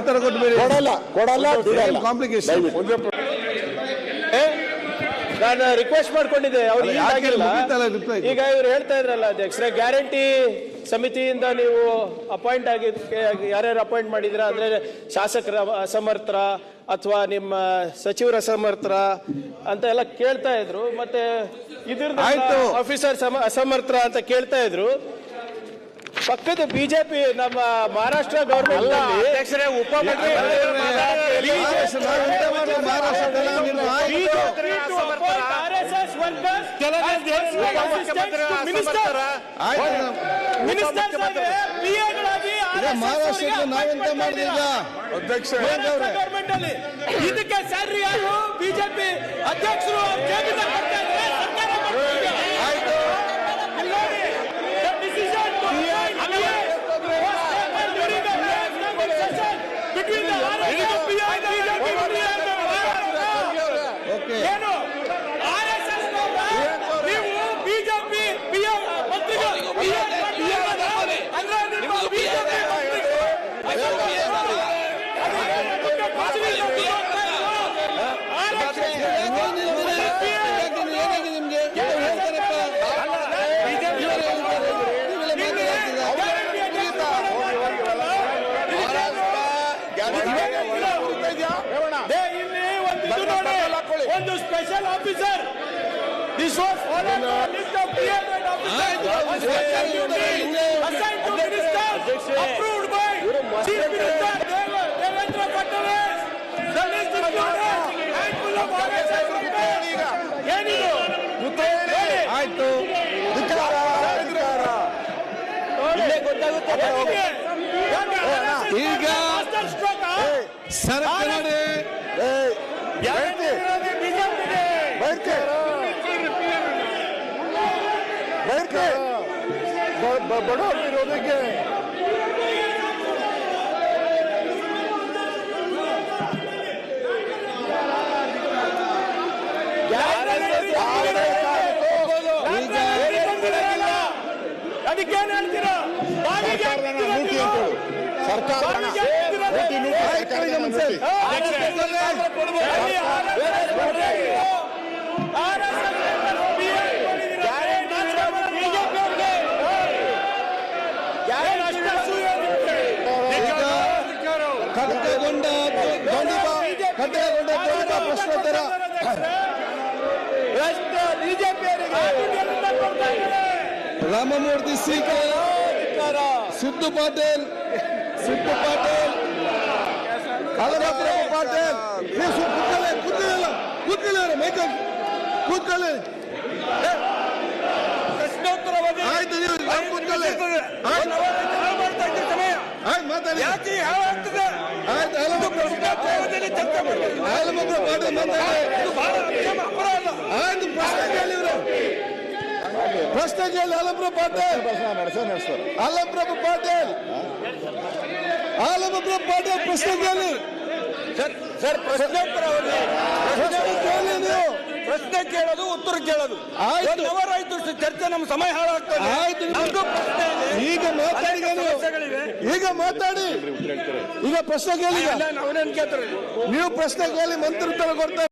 ಉತ್ತರ ಕೊಡಲ್ಲ ಕೊಡಲ್ಲ ಬಿಡಲ್ಲ. ಕಾಂಪ್ಲಿಕೇಶನ್ ನಾನು ರಿಕ್ವೆಸ್ಟ್ ಮಾಡ್ಕೊಂಡಿದ್ದೆ ಅವ್ರು ಈಗಾಗಿಲ್ಲ ಈಗ ಇವ್ರು ಹೇಳ್ತಾ ಇದ್ರಲ್ಲ ಅಧ್ಯಕ್ಷರೇ ಗ್ಯಾರಂಟಿ ಸಮಿತಿಯಿಂದ ನೀವು ಅಪಾಯಿಂಟ್ ಆಗಿ ಯಾರ್ಯಾರು ಅಪಾಯಿಂಟ್ ಮಾಡಿದ್ರ? ಅಂದ್ರೆ ಶಾಸಕರ ಅಸಮರ್ಥರ ಅಥವಾ ನಿಮ್ಮ ಸಚಿವರ ಅಸಮರ್ಥರ ಅಂತ ಎಲ್ಲ ಕೇಳ್ತಾ ಇದ್ರು. ಮತ್ತೆ ಇದ್ರ ಆಯ್ತು. ಆಫೀಸರ್ ಅಸಮರ್ಥರ ಅಂತ ಕೇಳ್ತಾ ಇದ್ರು. ಪಕ್ಕದ ಬಿಜೆಪಿ ನಮ್ಮ ಮಹಾರಾಷ್ಟ್ರ ಗೌರ್ಮೆಂಟ್ ಮಹಾರಾಷ್ಟ್ರಕ್ಕೆ ನಾವೆಂತ ಮಾಡಿಲ್ಲ. ಅಧ್ಯಕ್ಷ ಮಹಾರಾಷ್ಟ್ರ government ಅಲ್ಲಿ ಇದಕ್ಕೆ ಸ್ಯಾಲ್ರಿ ಯಾರು ಬಿಜೆಪಿ ಅಧ್ಯಕ್ಷರು ಒಂದು special officer. Is was in the BAR ಆಯ್ತು. ಈಗ. ಸರಕಾರದ ಬಿಜೆಪಿಗೆ ಬಡವರು ಇರೋದಕ್ಕೆ. ಅದಕ್ಕೇನು ಹೇಳ್ತೀರಾ. ಸರ್ಕಾರ ಕಟ್ಟೆಗೊಂಡ ಗೊಂಡಿಬ ಪ್ರಶ್ನೋತ್ತರ ರಾಮಮೂರ್ತಿ ಸೀಕೆ ಸಿದ್ದು ಪಾಟೀಲ್. ಸಿದ್ದು ಪಾಟೀಲ್ ಕೂತ್ಕೊಳ್ಳಿ ಕೂತ್ಕೊಳ್ಳಿ ಕೂತ್ಕೊಳ್ಳಿ ಮೈಕಲ್ ಕೂತ್ಕೊಳ್ಳಿ. ಆಯ್ತು ನೀವು ಕೂತ್ಕೊಳ್ಳಿ. ಆಯ್ತು. ಮಾತಾಡಿ. ಆಯ್ತು ಹಾಲಮುದ್ರ ಹಾಲಮುದ್ರ ಪಾಟೀಲ್ ಮಾತಾಡಿ. ಆಯ್ತು ಪ್ರಶ್ನೆ ಕೇಳಿ ಇವ್ರು. ಪ್ರಶ್ನೆ ಕೇಳಿ ಹಾಲಮುದ್ರ ಪಾಟೀಲ್. ಆಲಂಪ್ರಭು ಪಾಟೀಲ್. ಆಲಮಪ್ರ ಪಾಟೀಲ್ ಪ್ರಶ್ನೆ ಕೇಳಿ. ಸರ್ ಪ್ರಶ್ನೋತ್ತರ ಪ್ರಶ್ನೆ ಕೇಳಿ ನೀವು. ಪ್ರಶ್ನೆ ಕೇಳೋದು ಉತ್ತರ ಕೇಳೋದು. ಆಯ್ತು. Hour ಆಯ್ತು ಚರ್ಚೆ ನಮ್ಮ ಸಮಯ ಹಾಳಾಗ್ತದೆ ಆಯ್ತು. ನಮ್ದು ಪ್ರಶ್ನೆ ಇದೆ. ಈಗ ಮಾತಾಡಿ ಈಗ ಮಾತಾಡಿ. ಈಗ ಪ್ರಶ್ನೆ ಕೇಳಿ ನಾವೇನೇನ್ ಕೇಳ್ತಾರೆ? ನೀವು ಪ್ರಶ್ನೆ ಕೇಳಿ ಮಂತ್ರಿ ಉತ್ತರ ಕೊಡ್ತಾರೆ